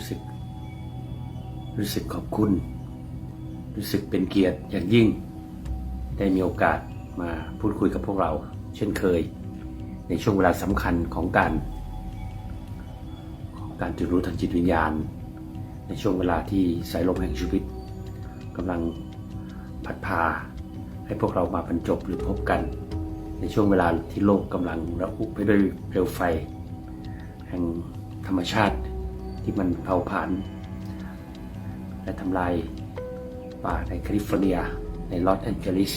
รู้สึก รู้สึกขอบคุณ รู้สึกเป็นเกียรติอย่างยิ่ง ได้มีโอกาสมาพูดคุยกับพวกเรา เช่นเคย ในช่วงเวลาสำคัญของการของการตื่นรู้ทางจิตวิญญาณ ในช่วงเวลาที่สายลมแห่งชีวิตกำลังพัดพาให้พวกเรามาบรรจบหรือพบกัน ในช่วงเวลาที่โลกกำลังระอุไปด้วยเปลวไฟ แห่งธรรมชาติ ที่มันเผาผลาญและทำลายป่าในแคลิฟอร์เนีย ในลอสแอนเจลิส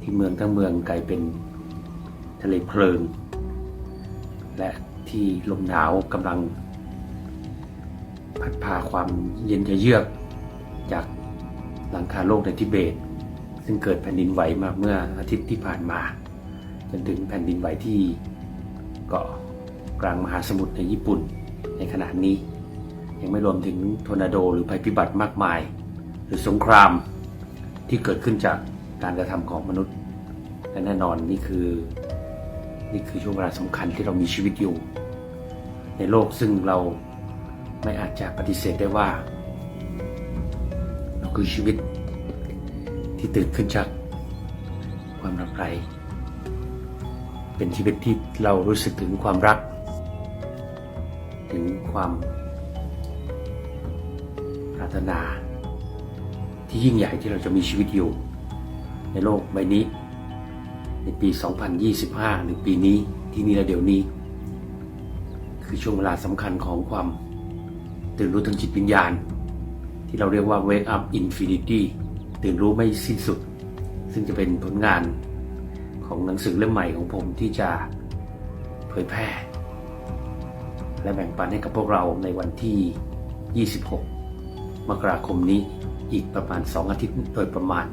ที่เมืองทั้งเมืองกลายเป็นทะเลเพลิง และที่ลมหนาวกำลัง พัดพาความเย็นจะเยือก จากหลังคาโลกในทิเบต ซึ่งเกิดแผ่นดินไหวมาเมื่ออาทิตย์ที่ผ่านมา จนถึงแผ่นดินไหวที่เกาะกลางมหาสมุทรในญี่ปุ่น ในขณะนี้ ยังไม่รวมถึงทอร์นาโดหรือภัยพิบัติมากมาย หรือสงครามที่เกิดขึ้นจากการกระทำของมนุษย์และแน่นอนนี่คือนี่คือช่วงเวลาสำคัญที่เรามีชีวิตอยู่ ในโลกซึ่งเราไม่อาจจะปฏิเสธได้ว่า เราคือชีวิตที่ตื่นขึ้นจากความรักใครเป็นชีวิตที่เรารู้สึกถึงความรัก ถึงความปรารถนา ที่ยิ่งใหญ่ที่เราจะมีชีวิตอยู่ ในโลกใบนี้ ในปี 2025 หรือปีนี้ที่นี่และเดี๋ยวนี้ คือช่วงเวลาสำคัญของความตื่นรู้ทางจิตวิญญาณ ที่เราเรียกว่า wake up infinity ตื่นรู้ไม่สิ้นสุด ซึ่งจะเป็นผลงานของหนังสือเล่มใหม่ของผมที่จะเผยแพร่ และแบ่งปันให้กับพวกเราในวันที่ 26 มกราคมนี้อีกประมาณ 2 อาทิตย์โดยประมาณ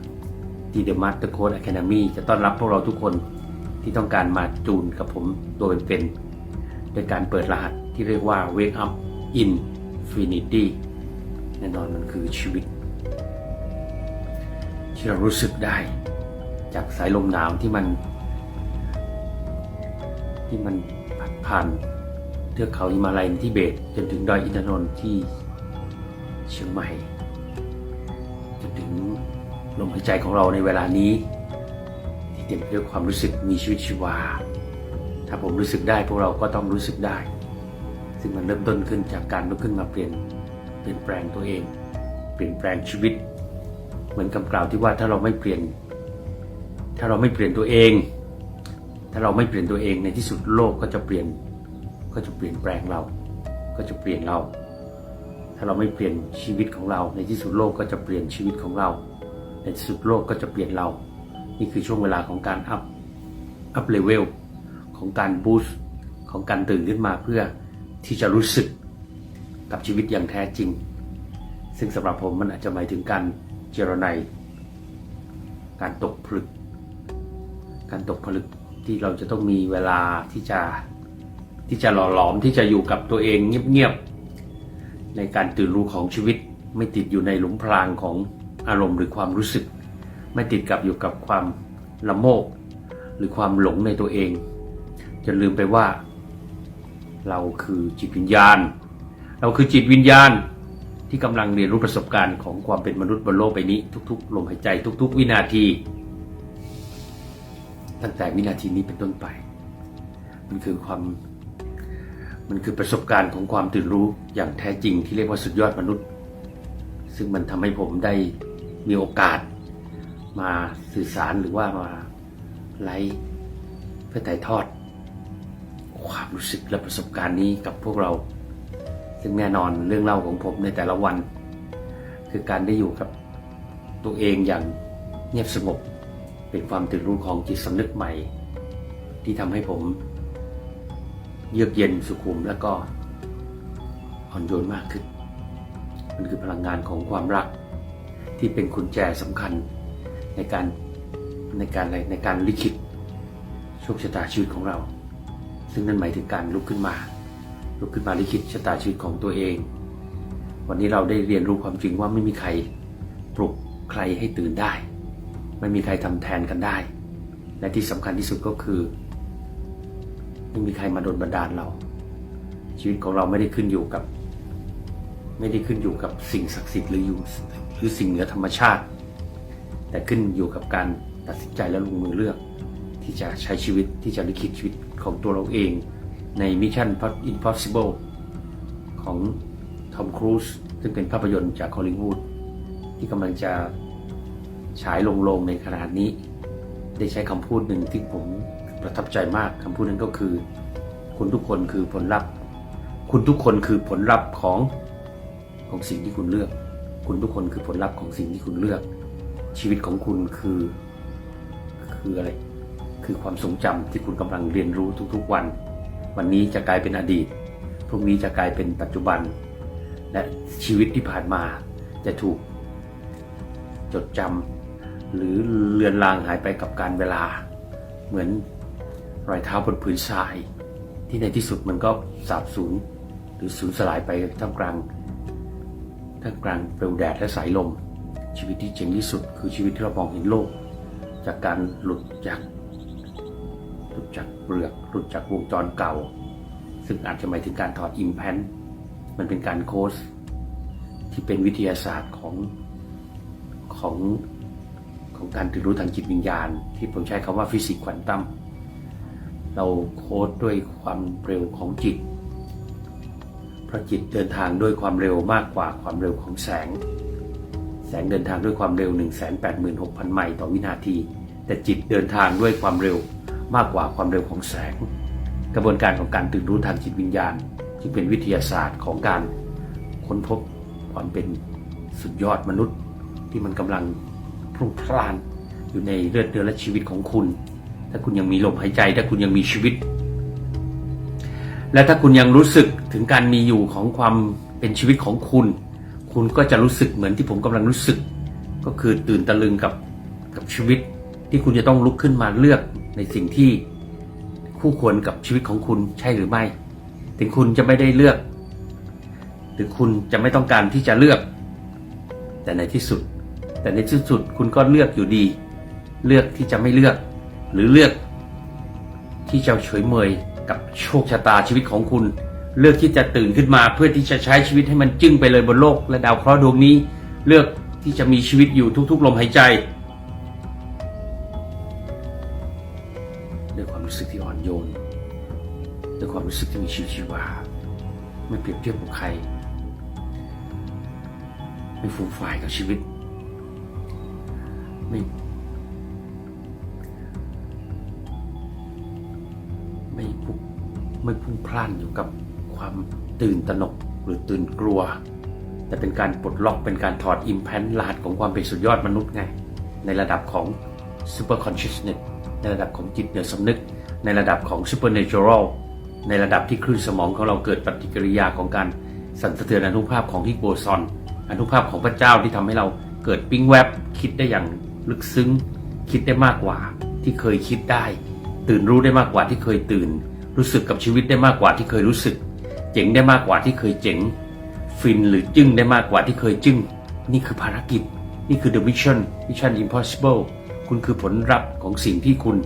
ที่ The Master Code Academy จะต้อนรับพวกเราทุกคนที่ต้องการมาจูนกับผมตัวเป็นๆโดยการเปิดรหัสที่เรียกว่า Wake Up Infinity แน่นอนมันคือชีวิต ที่เรารู้สึกได้ จากสายลมหนาวที่มัน ที่มันผ่าน เทือกเขาหิมาลัยในทิเบต จนถึงดอยอินทนนท์ที่เชียงใหม่ จนถึงลมหายใจของเราในเวลานี้ ที่เต็มไปด้วยความรู้สึกมีชีวิตชีวา ถ้าผมรู้สึกได้พวกเราก็ต้องรู้สึกได้ ซึ่งมันเริ่มต้นขึ้นจากการลุกขึ้นมาเปลี่ยนเปลี่ยนแปลงตัวเอง เปลี่ยนแปลงชีวิต เหมือนคำกล่าวที่ว่าถ้าเราไม่เปลี่ยน ถ้าเราไม่เปลี่ยนตัวเอง ถ้าเราไม่เปลี่ยนตัวเองในที่สุดโลกก็จะเปลี่ยน ก็จะเปลี่ยนแปลงเรา ก็จะเปลี่ยนเรา ถ้าเราไม่เปลี่ยนชีวิตของเรา ในที่สุดโลกก็จะเปลี่ยนชีวิตของเรา ในที่สุดโลกก็จะเปลี่ยนเรา นี่คือช่วงเวลาของการอัพ อัพเลเวล ของการบูสต์ของการตื่นขึ้นมาเพื่อที่จะรู้สึกกับชีวิตอย่างแท้จริง ซึ่งสำหรับผมมันอาจจะหมายถึงการเจรไนการตกผลึก การตกผลึกที่เราจะต้องมีเวลาที่จะ ที่จะหล่อหลอมที่จะอยู่กับตัวเองเงียบๆในการตื่นรู้ของชีวิต ไม่ติดอยู่ในหลุมพรางของอารมณ์หรือความรู้สึก ไม่ติดกับอยู่กับความละโมบหรือความหลงในตัวเองจะลืมไปว่า เราคือจิตวิญญาณ เราคือจิตวิญญาณที่กำลังเรียนรู้ประสบการณ์ของความเป็นมนุษย์บนโลกใบนี้ ทุกๆลมหายใจทุก ๆ วินาที ตั้งแต่วินาทีนี้เป็นต้นไป มันคือความ มันคือประสบการณ์ของความตื่นรู้อย่างแท้จริงที่เรียกว่าสุดยอดมนุษย์ ซึ่งมันทำให้ผมได้มีโอกาส มาสื่อสารหรือว่ามาไลฟ์เพื่อถ่ายทอด ความรู้สึกและประสบการณ์นี้กับพวกเรา ซึ่งแน่นอนเรื่องเล่าของผมในแต่ละวัน คือการได้อยู่กับตัวเองอย่างเงียบสงบเป็นความตื่นรู้ของจิตสำนึกใหม่ ที่ทำให้ผม เยือกเย็นสุขุมและก็อ่อนโยนมากขึ้น มันคือพลังงานของความรักที่เป็นกุญแจสำคัญในการในการอะไรในการลิขิตโชคชะตาชีวิตของเรา ซึ่งนั่นหมายถึงการลุกขึ้นมา ลุกขึ้นมาลิขิตชะตาชีวิตของตัวเอง วันนี้เราได้เรียนรู้ความจริงว่าไม่มีใครปลุกใครให้ตื่นได้ ไม่มีใครทำแทนกันได้ และที่สำคัญที่สุดก็คือ ไม่มีใครมาโดนบันดาลเรา ชีวิตของเราไม่ได้ขึ้นอยู่กับ ไม่ได้ขึ้นอยู่กับสิ่งศักดิ์สิทธิ์หรืออยู่หรือสิ่งเหนือธรรมชาติ แต่ขึ้นอยู่กับการตัดสินใจและลงมือเลือก ที่จะใช้ชีวิตที่จะลิขิตชีวิตของตัวเราเองใน Mission Impossible ของทอมครูซซึ่งเป็นภาพยนตร์จากฮอลลีวูดที่กำลังจะฉายลงโรงในขนาดนี้ ได้ใช้คำพูดหนึ่งที่ผม ประทับใจมากคำพูดนั้นก็คือ คุณทุกคนคือผลลัพธ์ คุณทุกคนคือผลลัพธ์ของของสิ่งที่คุณเลือก คุณทุกคนคือผลลัพธ์ของสิ่งที่คุณเลือก ชีวิตของคุณคือคืออะไร คือความทรงจำที่คุณกำลังเรียนรู้ทุกๆวัน วันนี้จะกลายเป็นอดีต พรุ่งนี้จะกลายเป็นปัจจุบัน และชีวิตที่ผ่านมาจะถูก จดจำหรือเลือนลางหายไปกับการเวลา เหมือน รอยเท้าบนผืนทราย ที่ในที่สุดมันก็สาบสูญหรือสูญสลายไปท่ามกลางท่ามกลางเปลวแดดและสายลม ชีวิตที่เจ๋งที่สุด คือชีวิตที่เรามองเห็นโลก จากการหลุดจากหลุดจากเปลือกหลุดจากวงจรเก่า ซึ่งอาจจะหมายถึงการถอดอิมแพนมันเป็นการโค้ชที่เป็นวิทยาศาสตร์ของของของการตื่นรู้ทางจิตวิญญาณ ที่ผมใช้คำว่าฟิสิกส์ควอนตัม เราโค้ดด้วยความเร็วของจิต เพราะจิตเดินทางด้วยความเร็วมากกว่าความเร็วของแสง แสงเดินทางด้วยความเร็ว 186,000 ไมล์ต่อวินาที แต่จิตเดินทางด้วยความเร็วมากกว่าความเร็วของแสง กระบวนการของการตื่นรู้ทางจิตวิญญาณ จึงเป็นวิทยาศาสตร์ของการค้นพบความเป็นสุดยอดมนุษย์ที่มันกำลังพรุ่งพล่านอยู่ในเลือดเนื้อและชีวิตของคุณ ถ้าคุณยังมีลมหายใจ ถ้าคุณยังมีชีวิต และถ้าคุณยังรู้สึกถึงการมีอยู่ของความเป็นชีวิตของคุณ คุณก็จะรู้สึกเหมือนที่ผมกำลังรู้สึก ก็คือตื่นตะลึงกับกับชีวิต ที่คุณจะต้องลุกขึ้นมาเลือกในสิ่งที่คู่ควรกับชีวิตของคุณใช่หรือไม่ ถึงคุณจะไม่ได้เลือกหรือคุณจะไม่ต้องการที่จะเลือก แต่ในที่สุด แต่ในที่สุดคุณก็เลือกอยู่ดี เลือกที่จะไม่เลือก หรือเลือกที่จะเฉยเมยกับโชคชะตาชีวิตของคุณ เลือกที่จะตื่นขึ้นมาเพื่อที่จะใช้ชีวิตให้มันจึ้งไปเลยบนโลก และดาวเคราะห์ดวงนี้ เลือกที่จะมีชีวิตอยู่ทุก ๆ ลมหายใจด้วยความรู้สึกที่อ่อนโยนด้วยความรู้สึกที่มีชีวิตชีวาไม่เปรียบเทียบกับใคร ไม่ฟูมฝ่ายกับชีวิตไม่ไม่ ไม่พุ่งพล่านอยู่กับความตื่นตระหนกหรือตื่นกลัว แต่เป็นการปลดล็อกเป็นการถอดอิมแพนรหัสของความเป็นสุดยอดมนุษย์ไง ในระดับของ super consciousness ในระดับของจิตเหนือสำนึก ในระดับของ supernatural ในระดับที่คลื่นสมองของเราเกิดปฏิกิริยาของการสั่นสะเทือนอนุภาพของฮิกโบซอนอนุภาพของพระเจ้าที่ทำให้เราเกิดปิ้งแวบคิดได้อย่างลึกซึ้ง คิดได้มากกว่าที่เคยคิดได้ ตื่นรู้ได้มากกว่าที่เคยตื่น รู้สึกกับชีวิตได้มากกว่าที่เคยรู้สึก เจ๋งได้มากกว่าที่เคยเจ๋ง ฟินหรือจึ้งได้มากกว่าที่เคยจึ้ง นี่คือภารกิจ นี่คือ the mission mission impossible คุณคือผลลัพธ์ของสิ่งที่คุณ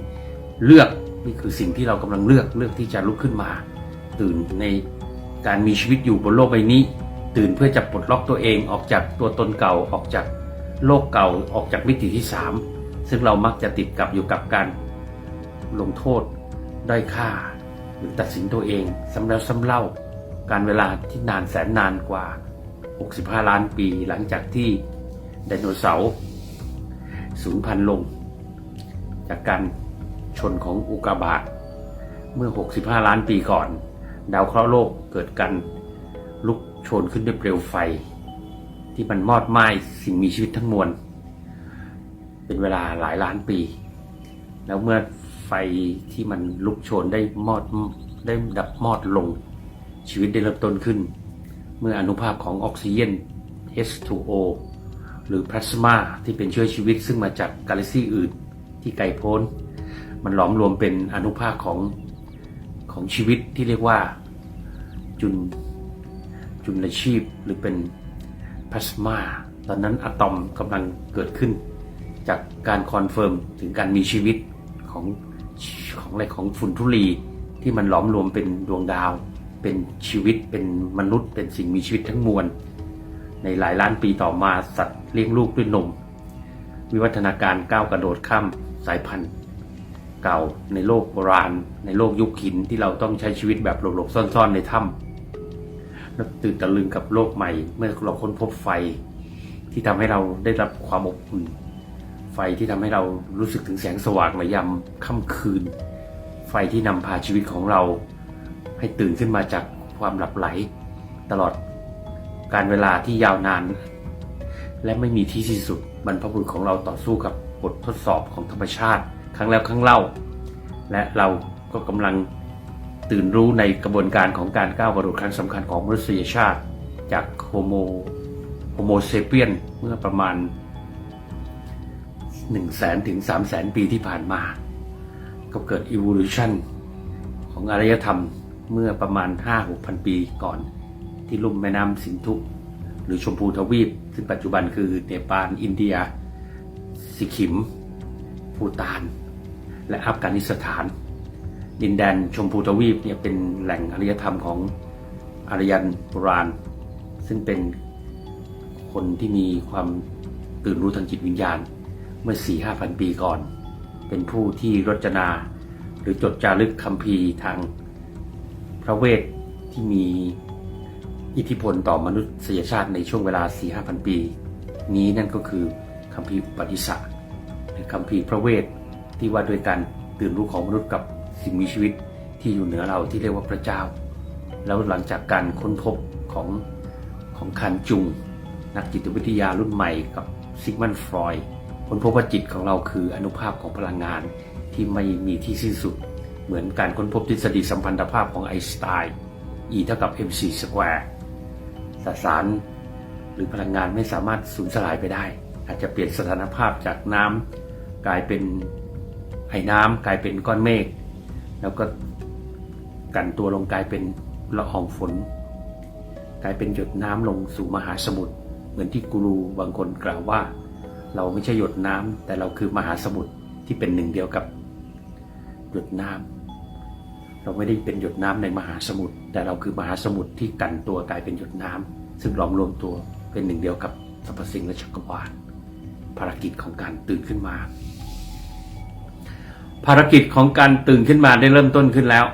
เลือก นี่คือสิ่งที่เรากำลังเลือกเลือกที่จะลุกขึ้นมา ตื่นในการมีชีวิตอยู่บนโลกใบนี้ ตื่นเพื่อจะปลดล็อกตัวเองออกจากตัวตนเก่าออกจากโลกเก่าออกจากมิติที่สามซึ่งเรามักจะติดกับอยู่กับการลงโทษด้อยค่า หรือตัดสินตัวเองซ้ำแล้วซ้ำเล่า การเวลาที่นานแสนนานกว่า 65 ล้านปีหลังจากที่ไดโนเสาร์สูญพันธุ์ลง จากการชนของอุกกาบาตเมื่อ 65 ล้านปีก่อน ดาวเคราะห์โลกเกิดการลุกโชนขึ้นด้วยเปลวไฟ ที่มันมอดไหม้สิ่งมีชีวิตทั้งมวล เป็นเวลาหลายล้านปี แล้วเมื่อไฟ ไฟที่มันลุกโชนได้มอดได้ดับมอดลง ชีวิตได้เริ่มต้นขึ้น เมื่ออนุภาคของออกซิเจน H2O หรือพลาสมาที่เป็นเชื้อชีวิตซึ่งมาจากกาแล็กซีอื่นที่ไกลโพ้น มันหลอมรวมเป็นอนุภาคของของชีวิตที่เรียกว่าจุลจุลชีพหรือเป็นพลาสมา ตอนนั้นอะตอมกำลังเกิดขึ้น จากการคอนเฟิร์มถึงการมีชีวิตของ ของอะไรของฝุ่นทุลีที่มันหลอมรวมเป็นดวงดาว เป็นชีวิตเป็นมนุษย์ เป็นสิ่งมีชีวิตทั้งมวล ในหลายล้านปีต่อมาสัตว์เลี้ยงลูกด้วยนม วิวัฒนาการก้าวกระโดดข้ามสายพันธุ์ เก่าในโลกโบราณ ในโลกยุคหินที่เราต้องใช้ชีวิตแบบหลบๆซ่อนๆในถ้ำแล้วตื่นตะลึงกับโลกใหม่ เมื่อเราค้นพบไฟ ที่ทำให้เราได้รับความอบอุ่น ไฟที่ทำให้เรารู้สึกถึงแสงสว่างในยามค่ำคืน ไฟที่นำพาชีวิตของเรา ให้ตื่นขึ้นมาจากความหลับไหล ตลอดการเวลาที่ยาวนาน และไม่มีที่สิ้นสุดบรรพบุรุษของเราต่อสู้กับบททดสอบของธรรมชาติ ครั้งแล้วครั้งเล่า และเราก็กำลังตื่นรู้ในกระบวนการของการก้าวกระโดดครั้งสำคัญของมนุษยชาติ จากโฮโมโฮโมเซเปียนเมื่อประมาณ 1 0 0 0 0แสนถึง3 0 0แสนปีที่ผ่านมา ก็เกิด evolution ของอารยธรรมเมื่อประมาณ 5-6พันปีก่อน ที่ลุ่มแม่น้ำสินธุ หรือชมพูทวีป ซึ่งปัจจุบันคือเนปาลอินเดีย สิคิม ภูตาน และอัฟกานิสถาน ดินแดนชมพูทวีปเนี่ยเป็นแหล่งอารยธรรมของอารยันโบราณ ซึ่งเป็นคนที่มีความตื่นรู้ทางจิตวิญญาณ เมื่อ4 5พันปีก่อน เป็นผู้ที่รจนา หรือจดจารึกคัมภีทางพระเวทที่มีอิทธิพลต่อมนุษยชาติในช่วงเวลา4 5พันปี นี้นั่นก็คือคัมภีปนิสะคัมภีพระเวทที่ว่าด้วยการตื่นรู้ของมนุษย์กับสิ่งมีชีวิตที่อยู่เหนือเราที่เรียกว่าพระเจ้า แล้วหลังจากการค้นพบของของคันจุง นักจิตวิทยารุ่นใหม่กับซิกมันฟรอยด์ ค้นพบว่าจิตของเราคืออนุภาพของพลังงานที่ไม่มีที่สิ้นสุด เหมือนการค้นพบทฤษฎีสัมพันธภาพของไอน์สไตน์ E เท่ากับ mc สแควร์สสารหรือพลังงานไม่สามารถสูญสลายไปได้ อาจจะเปลี่ยนสถานภาพจากน้ำกลายเป็นไอ้น้ำกลายเป็นก้อนเมฆแล้วก็กันตัวลงกลายเป็นละอองฝน กลายเป็นหยดน้ำลงสู่มหาสมุทรเหมือนที่กูรูบางคนกล่าวว่า เราไม่ใช่หยดน้ำแต่เราคือมหาสมุทรที่เป็นหนึ่งเดียวกับหยดน้ำเราไม่ได้เป็นหยดน้ำในมหาสมุทรแต่เราคือมหาสมุทรที่กันตัวกลายเป็นหยดน้ำซึ่งหลอมรวมตัวเป็นหนึ่งเดียวกับสรรพสิ่งและจักรวาลภารกิจของการตื่นขึ้นมา ภารกิจของการตื่นขึ้นมาได้เริ่มต้นขึ้นแล้ว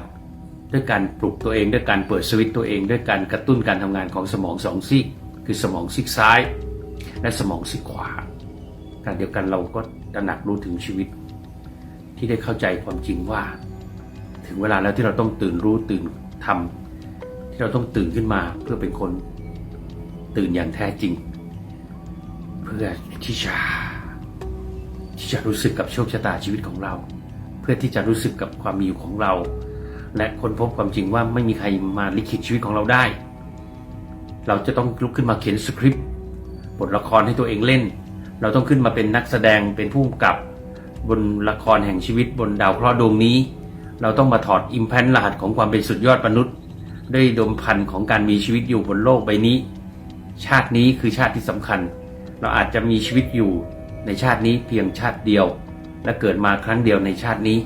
ด้วยการปลุกตัวเองด้วยการเปิดสวิตตัวเอง ด้วยการกระตุ้นการทำงานของสมองสองซีกคือสมองซีกซ้าย และสมองซีกขวา การเดียวกันเราก็ตระหนักรู้ถึงชีวิต ที่ได้เข้าใจความจริงว่า ถึงเวลาแล้วที่เราต้องตื่นรู้ตื่นทำที่เราต้องตื่นขึ้นมาเพื่อเป็นคน ตื่นอย่างแท้จริง เพื่อที่จะที่จะรู้สึกกับโชคชะตาชีวิตของเรา เพื่อที่จะรู้สึกกับความมีอยู่ของเรา และค้นพบความจริงว่าไม่มีใครมาลิขิตชีวิตของเราได้ เราจะต้องลุกขึ้นมาเขียนสคริปต์บทละครให้ตัวเองเล่น เราต้องขึ้นมาเป็นนักแสดงเป็นผู้กำกับบนละครแห่งชีวิตบนดาวเคราะห์ดวงนี้ เราต้องมาถอดอิมแพนรหัสของความเป็นสุดยอดมนุษย์ ด้วยดมพันธ์ของการมีชีวิตอยู่บนโลกใบนี้ ชาตินี้คือชาติที่สำคัญ เราอาจจะมีชีวิตอยู่ในชาตินี้เพียงชาติเดียว และเกิดมาครั้งเดียวในชาตินี้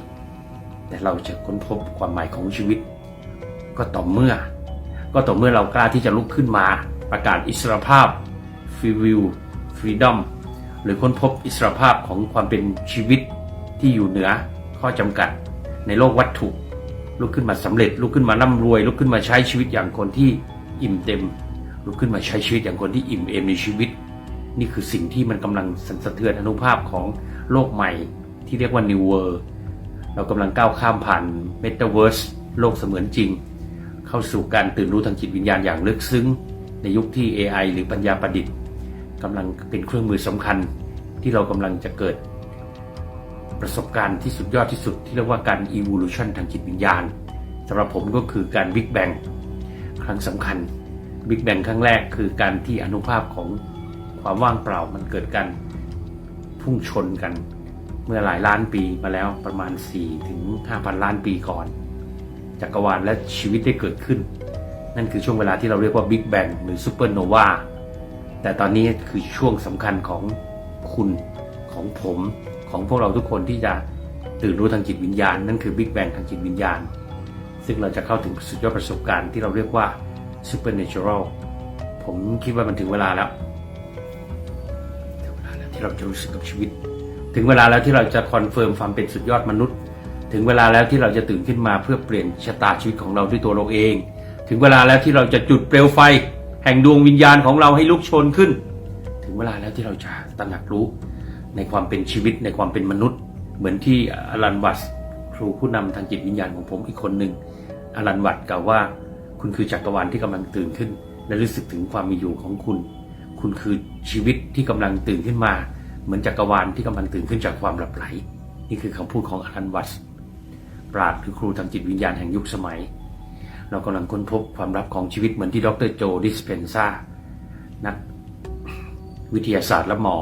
แต่เราจะค้นพบความหมายของชีวิต ก็ต่อเมื่อ ก็ต่อเมื่อเรากล้าที่จะลุกขึ้นมา ประกาศอิสรภาพฟรีวิวฟรีดอม รือค้นพบอิสรภาพของความเป็นชีวิตที่อยู่เหนือข้อจำกัด ในโลกวัตถุ ลุกขึ้นมาสำเร็จ ลุกขึ้นมาร่ำรวย ลุกขึ้นมาใช้ชีวิตอย่างคนที่อิ่มเต็ม ลุกขึ้นมาใช้ชีวิตอย่างคนที่อิ่มเอมในชีวิต นี่คือสิ่งที่มันกำลังสั่นสะเทือนอนุภาพของโลกใหม่ที่เรียกว่า New World เรากำลังก้าวข้ามผ่าน Metaverse โลกเสมือนจริง เข้าสู่การตื่นรู้ทางจิตวิญญาณอย่างลึกซึ้ง ในยุคที่ AI หรือปัญญาประดิษฐ์ กำลังเป็นเครื่องมือสำคัญที่เรากำลังจะเกิดประสบการณ์ที่สุดยอดที่สุดที่เรียกว่าการ evolution ทางจิตวิญญาณสำหรับผมก็คือการ Big Bang ครั้งสำคัญ Big Bang ครั้งแรกคือการที่อนุภาพของความว่างเปล่ามันเกิดการพุ่งชนกัน เมื่อหลายล้านปีมาแล้วประมาณ 4 ถึง 5,000 ล้านปีก่อน จักรวาลและชีวิตได้เกิดขึ้น นั่นคือช่วงเวลาที่เราเรียกว่า Big Bang หรือ Supernova แต่ตอนนี้คือช่วงสำคัญของคุณของผมของพวกเราทุกคนที่จะตื่นรู้ทางจิตวิญญาณ นั่นคือ Big Bang ทางจิตวิญญาณ ซึ่งเราจะเข้าถึงสุดยอดประสบการณ์ที่เราเรียกว่า Supernatural ผมคิดว่ามันถึงเวลาแล้วถึงเวลาแล้วที่เราจะรู้สึกกับชีวิต ถึงเวลาแล้วที่เราจะคอนเฟิร์มความเป็นสุดยอดมนุษย์ ถึงเวลาแล้วที่เราจะตื่นขึ้นมาเพื่อเปลี่ยนชะตาชีวิตของเราด้วยตัวเราเอง ถึงเวลาแล้วที่เราจะจุดเปลวไฟ แห่งดวงวิญญาณของเราให้ลุกชนขึ้น ถึงเวลาแล้วที่เราจะตระหนักรู้ในความเป็นชีวิตในความเป็นมนุษย์ เหมือนที่อลันวัตครูผู้นำทางจิตวิญญาณของผมอีกคนหนึ่งอลันวัตกล่าวว่า คุณคือจักรวาลที่กำลังตื่นขึ้น และรู้สึกถึงความมีอยู่ของคุณ คุณคือชีวิตที่กำลังตื่นขึ้นมา เหมือนจักรวาลที่กำลังตื่นขึ้นจากความหลับไหล นี่คือคำพูดของอลันวัตปราดคือครูทางจิตวิญญาณแห่งยุคสมัย เรากำลังค้นพบความลับของชีวิตเหมือนที่ดรโจดิสเพนซานักวิทยาศาสตร์และหมอ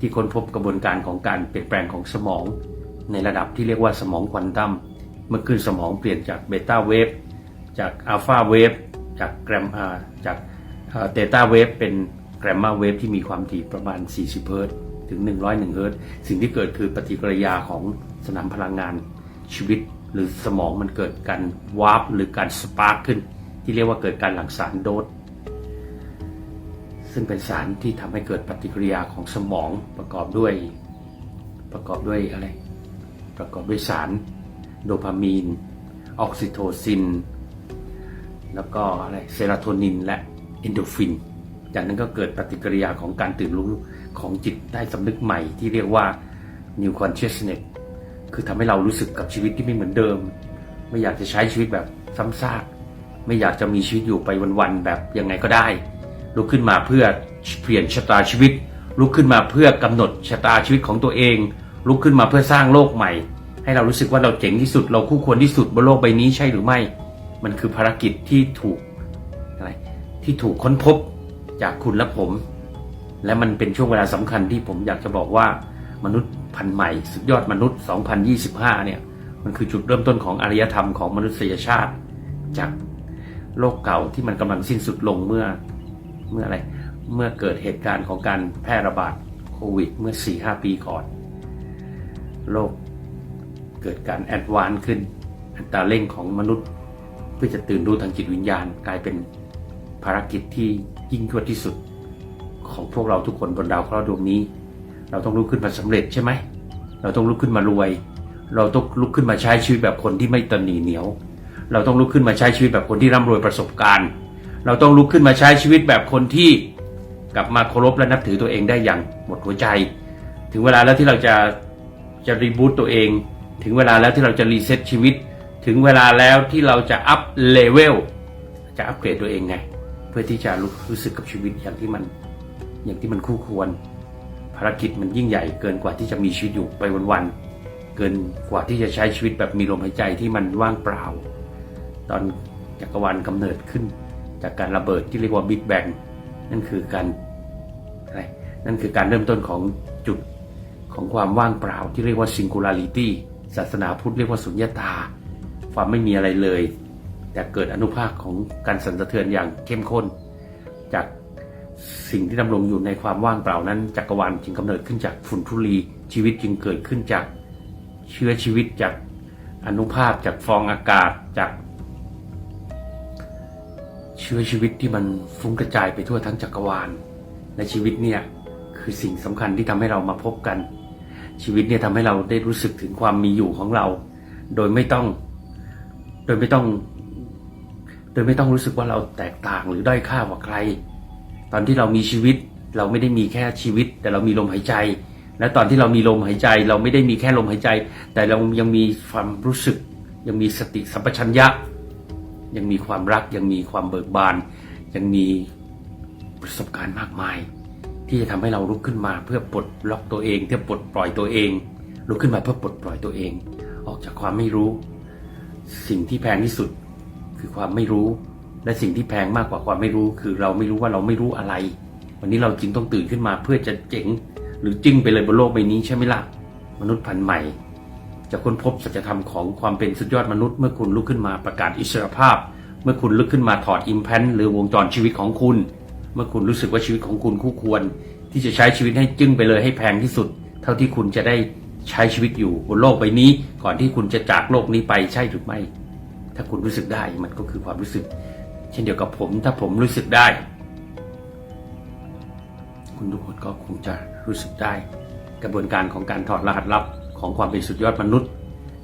ที่ค้นพบกระบวนการของการเปลี่ยนแปลงของสมอง ในระดับที่เรียกว่าสมองควอนตัมเมื่อคลื่นสมองเปลี่ยนจากเบต้าเวฟจากอัลฟาเวฟจากแกรมอาจากเตต้าเวฟเป็นแกรมมาเวฟที่มีความถี่ประมาณ 40 เฮิรตถึง 101 เฮิรตสิ่งที่เกิดคือปฏิกิริยาของสนามพลังงานชีวิต หรือสมองมันเกิดการวาร์ปหรือการสปาร์คขึ้น ที่เรียกว่าเกิดการหลั่งสารโดสซึ่งเป็นสารที่ทำให้เกิดปฏิกิริยาของสมองประกอบด้วย ประกอบด้วยอะไร ประกอบด้วยสารโดพามีน ออกซิโทซิน แล้วก็อะไรเซโรโทนินและเอนโดฟิน จากนั้นก็เกิดปฏิกิริยาของการตื่นรู้ของจิตใต้สำนึกใหม่ที่เรียกว่า New Consciousness คือทำให้เรารู้สึกกับชีวิตที่ไม่เหมือนเดิม ไม่อยากจะใช้ชีวิตแบบซ้ำซากไม่อยากจะมีชีวิตอยู่ไปวันๆแบบยังไงก็ได้ ลุกขึ้นมาเพื่อเปลี่ยนชะตาชีวิต ลุกขึ้นมาเพื่อกำหนดชะตาชีวิตของตัวเอง ลุกขึ้นมาเพื่อสร้างโลกใหม่ ให้เรารู้สึกว่าเราเจ๋งที่สุด เราคู่ควรที่สุดบนโลกใบนี้ใช่หรือไม่ มันคือภารกิจที่ถูกอะไรที่ถูกค้นพบจากคุณและผม และมันเป็นช่วงเวลาสำคัญที่ผมอยากจะบอกว่ามนุษย์ พันธุ์ใหม่ สุดยอดมนุษย์ 2025 เนี่ย มันคือจุดเริ่มต้นของอารยธรรมของมนุษยชาติ จากโลกเก่าที่มันกำลังสิ้นสุดลงเมื่อเมื่ออะไรเมื่อเกิดเหตุการณ์ของการแพร่ระบาดโควิด เมื่อ 4-5 ปีก่อน โลกเกิดการแอดวานซ์ขึ้น อัตราเร่งของมนุษย์ เพื่อจะตื่นรู้ทางจิตวิญญาณกลายเป็นภารกิจที่ยิ่งยวดที่สุด ของพวกเราทุกคนบนดาวเคราะห์ดวงนี้ เราต้องลุกขึ้นมาสำเร็จใช่ไหม เราต้องลุกขึ้นมารวย เราต้องลุกขึ้นมาใช้ชีวิตแบบคนที่ไม่ตนหนีเหนียว เราต้องลุกขึ้นมาใช้ชีวิตแบบคนที่ร่ำรวยประสบการณ์ เราต้องลุกขึ้นมาใช้ชีวิตแบบคนที่กลับมาเคารพและนับถือตัวเองได้อย่างหมดหัวใจ ถึงเวลาแล้วที่เราจะจะรีบูตตัวเอง ถึงเวลาแล้วที่เราจะรีเซ็ตชีวิต ถึงเวลาแล้วที่เราจะอัพเลเวล จะอัปเกรดตัวเองไง เพื่อที่จะรู้รู้สึกกับชีวิตอย่างที่มันอย่างที่มันคู่ควร ภารกิจมันยิ่งใหญ่เกินกว่าที่จะมีชีวิตอยู่ไปวันๆเกินกว่าที่จะใช้ชีวิตแบบมีลมหายใจที่มันว่างเปล่า ตอนจักรวาลกำเนิดขึ้น จากการระเบิดที่เรียกว่าบิ๊กแบงนั่นคือการอะไรนั่นคือการเริ่มต้นของจุดของความว่างเปล่าที่เรียกว่า singularity ศาสนาพุทธเรียกว่าสุญญตา ความไม่มีอะไรเลย แต่เกิดอนุภาคของการสั่นสะเทือนอย่างเข้มข้น จาก สิ่งที่ดำรงอยู่ในความว่างเปล่านั้นจักรวาลจึงกำเนิดขึ้นจากฝุ่นทุลี ชีวิตจึงเกิดขึ้นจากเชื้อชีวิตจากอนุภาคจากฟองอากาศจาก เชื้อชีวิตที่มันฟุ้งกระจายไปทั่วทั้งจักรวาลในชีวิตเนี่ยคือสิ่งสำคัญที่ทำให้เรามาพบกัน ชีวิตเนี่ยทำให้เราได้รู้สึกถึงความมีอยู่ของเรา โดยไม่ต้อง โดยไม่ต้อง โดยไม่ต้องรู้สึกว่าเราแตกต่างหรือด้อยค่ากว่าใคร ตอนที่เรามีชีวิตเราไม่ได้มีแค่ชีวิต แต่เรามีลมหายใจ และตอนที่เรามีลมหายใจ เราไม่ได้มีแค่ลมหายใจ แต่เรายังมีความรู้สึก ยังมีสติสัมปชัญญะ ยังมีความรักยังมีความเบิกบาน ยังมีประสบการณ์มากมาย ที่จะทำให้เราลุกขึ้นมาเพื่อปลดล็อกตัวเอง เพื่อปลดปล่อยตัวเองลุกขึ้นมาเพื่อปลดปล่อยตัวเอง ออกจากความไม่รู้ สิ่งที่แพงที่สุดคือความไม่รู้ และสิ่งที่แพงมากกว่าความไม่รู้ คือเราไม่รู้ว่าเราไม่รู้อะไร วันนี้เราจึงต้องตื่นขึ้นมาเพื่อจะเจ๋ง หรือจิ้งไปเลยบนโลกใบนี้ใช่ไหมล่ะมนุษย์พันธุ์ใหม่ จะค้นพบสัจธรรมของความเป็นสุดยอดมนุษย์เมื่อคุณลุกขึ้นมาประกาศอิสรภาพ เมื่อคุณลุกขึ้นมาถอดอิมแพนหรือวงจรชีวิตของคุณ เมื่อคุณรู้สึกว่าชีวิตของคุณคู่ควร ที่จะใช้ชีวิตให้จึ้งไปเลยให้แพงที่สุด เท่าที่คุณจะได้ใช้ชีวิตอยู่บนโลกใบนี้ ก่อนที่คุณจะจากโลกนี้ไปใช่หรือไม่ ถ้าคุณรู้สึกได้มันก็คือความรู้สึก ช่นเดียวกับผมถ้าผมรู้สึกได้ คุณทุกคนก็คงจะรู้สึกได้ กระบวนการของการถอดรหัสลับของความเป็นสุดยอดมนุษย์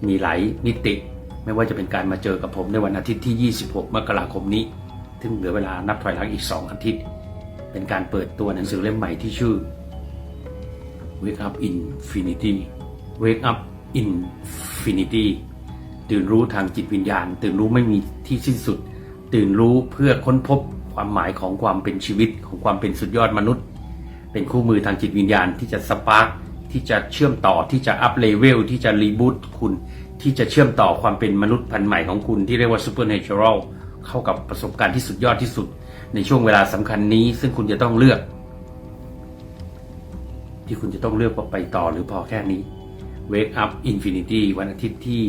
มีหลายมิติ ไม่ว่าจะเป็นการมาเจอกับผมในวันอาทิตย์ที่ 26 มกราคมนี้ซึ่งเหลือเวลานับถอยหลังอีก 2 อาทิตย์ เป็นการเปิดตัวหนังสือเล่มใหม่ที่ชื่อ Wake Up Infinity Wake Up Infinity ตื่นรู้ทางจิตวิญญาณ ตื่นรู้ไม่มีที่สิ้นสุด ตื่นรู้เพื่อค้นพบความหมายของความเป็นชีวิตของความเป็นสุดยอดมนุษย์ เป็นคู่มือทางจิตวิญญาณที่จะสปาร์คที่จะเชื่อมต่อที่จะอัพเลเวลที่จะรีบูตคุณ ที่จะเชื่อมต่อความเป็นมนุษย์พันธุ์ใหม่ของคุณที่เรียกว่า supernatural เข้ากับประสบการณ์ที่สุดยอดที่สุด ในช่วงเวลาสำคัญนี้ ซึ่งคุณจะต้องเลือก ที่คุณจะต้องเลือกว่าไปต่อหรือพอแค่นี้ Wake Up Infinity วันอาทิตย์ที่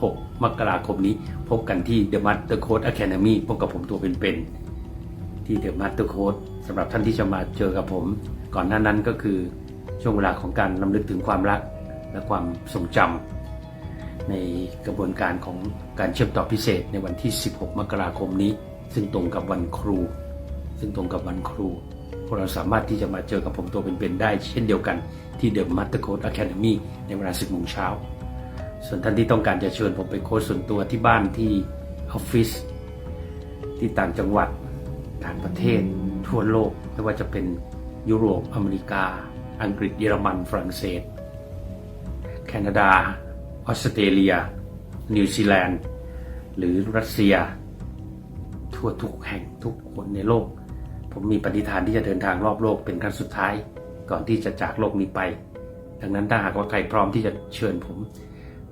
6 มกราคมนี้ พบกันที่ The Master Code Academy พบกับผมตัวเป็นๆที่ The Master Code สำหรับท่านที่จะมาเจอกับผม ก่อนหน้านั้นก็คือช่วงเวลาของการลำลึกถึงความรักและความทรงจำในกระบวนการของการเชื่อมต่อพิเศษในวันที่ 16 มกราคมนี้ ซึ่งตรงกับวันครู ซึ่งตรงกับวันครูพวกเราสามารถที่จะมาเจอกับผมตัวเป็นๆได้เช่นเดียวกันที่ The Master Code Academy ในเวลา 10โมงเช้า ส่วนท่านที่ต้องการจะเชิญผมไปโค้ชส่วนตัวที่บ้านที่ออฟฟิศที่ต่างจังหวัดต่างประเทศ ทั่วโลกไม่ว่าจะเป็นยุโรปอเมริกา อังกฤษเยอรมันฝรั่งเศส แคนาดา ออสเตรเลีย นิวซีแลนด์ หรือรัสเซีย ทั่วทุกแห่งทุกคนในโลก ผมมีปฏิฐานที่จะเดินทางรอบโลกเป็นครั้งสุดท้าย ก่อนที่จะจากโลกนี้ไป ดังนั้นถ้าหากว่าใครพร้อมที่จะเชิญผม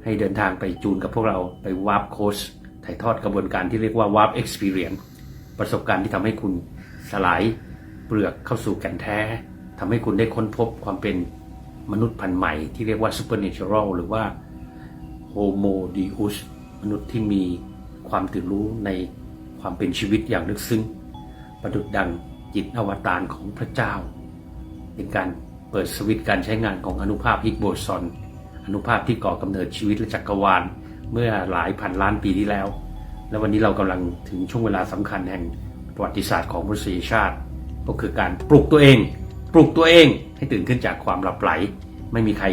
ให้เดินทางไปจูนกับพวกเราไปวาร์ปโค้ชถ่ายทอดกระบวนการที่เรียกว่าวาร์ปเอ็กซ์เพรียนประสบการณ์ที่ทำให้คุณสลายเปลือกเข้าสู่แก่นแท้ทำให้คุณได้ค้นพบความเป็นมนุษย์พันธุ์ใหม่ที่เรียกว่า supernatural หรือว่า Homo Deus มนุษย์ที่มีความตื่นรู้ในความเป็นชีวิตอย่างลึกซึ้ง ประดุดดังจิตอวตารของพระเจ้า เป็นการเปิดสวิตการใช้งานของอนุภาพฮิกโบซอน อนุภาพที่ก่อกำเนิดชีวิตและจักรวาลเมื่อหลายพันล้านปีที่แล้ว และวันนี้เรากำลังถึงช่วงเวลาสำคัญแห่งประวัติศาสตร์ของมนุษยชาติ ก็คือการปลุกตัวเอง ปลุกตัวเองให้ตื่นขึ้นจากความหลับไหล ไม่มีใคร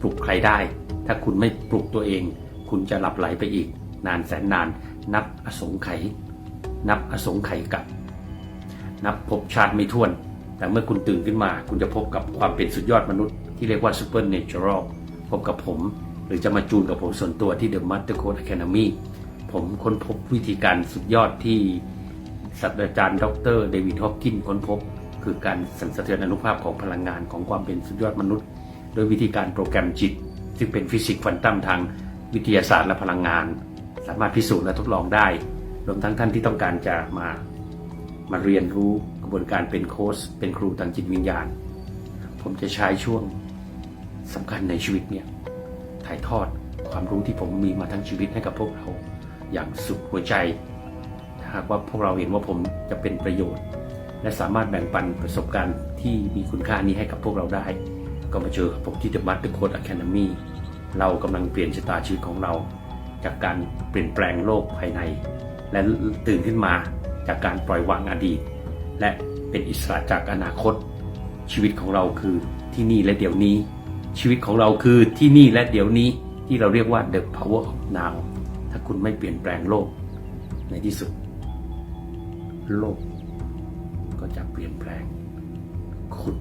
ปลุกใครได้ ถ้าคุณไม่ปลุกตัวเอง คุณจะหลับไหลไปอีก นานแสนนาน นับอสงไขยนับอสงไขยกับ นับพบชาติไม่ถ้วน แต่เมื่อคุณตื่นขึ้นมา คุณจะพบกับความเป็นสุดยอดมนุษย์ที่เรียกว่า supernatural พบกับผม หรือจะมาจูนกับผมส่วนตัวที่ The Master Code Academy ผมค้นพบวิธีการสุดยอดที่ศาสตราจารย์ ดรเดวิดฮอปกินค้นพบ คือการสั่นสะเทือนอนุภาพของพลังงานของความเป็นสุดยอดมนุษย์ โดยวิธีการโปรแกรมจิต ซึ่งเป็นฟิสิกส์ควอนตัมทางวิทยาศาสตร์และพลังงาน สามารถพิสูจน์และทดลองได้ รวมทั้งท่านที่ต้องการจะมามาเรียนรู้กระบวนการเป็นโค้ชเป็นครูทางจิตวิญญาณ ผมจะใช้ช่วง สำคัญในชีวิตเนี่ยถ่ายทอดความรู้ที่ผมมีมาทั้งชีวิตให้กับพวกเราอย่างสุดหัวใจถ้าหากว่าพวกเราเห็นว่าผมจะเป็นประโยชน์ และสามารถแบ่งปันประสบการณ์ที่มีคุณค่านี้ให้กับพวกเราได้ ก็มาเจอกับผมที่ The Master Code Academy เรากำลังเปลี่ยนชะตาชีวิตของเรา จากการเปลี่ยนแปลงโลกภายใน และตื่นขึ้นมาจากการปล่อยวางอดีต และเป็นอิสระจากอนาคต ชีวิตของเราคือที่นี่และเดี๋ยวนี้ ชีวิตของเราคือที่นี่และเดี๋ยวนี้ที่เราเรียกว่า the power of now ถ้าคุณไม่เปลี่ยนแปลงโลก ในที่สุด โลกก็จะเปลี่ยนแปลงคุณ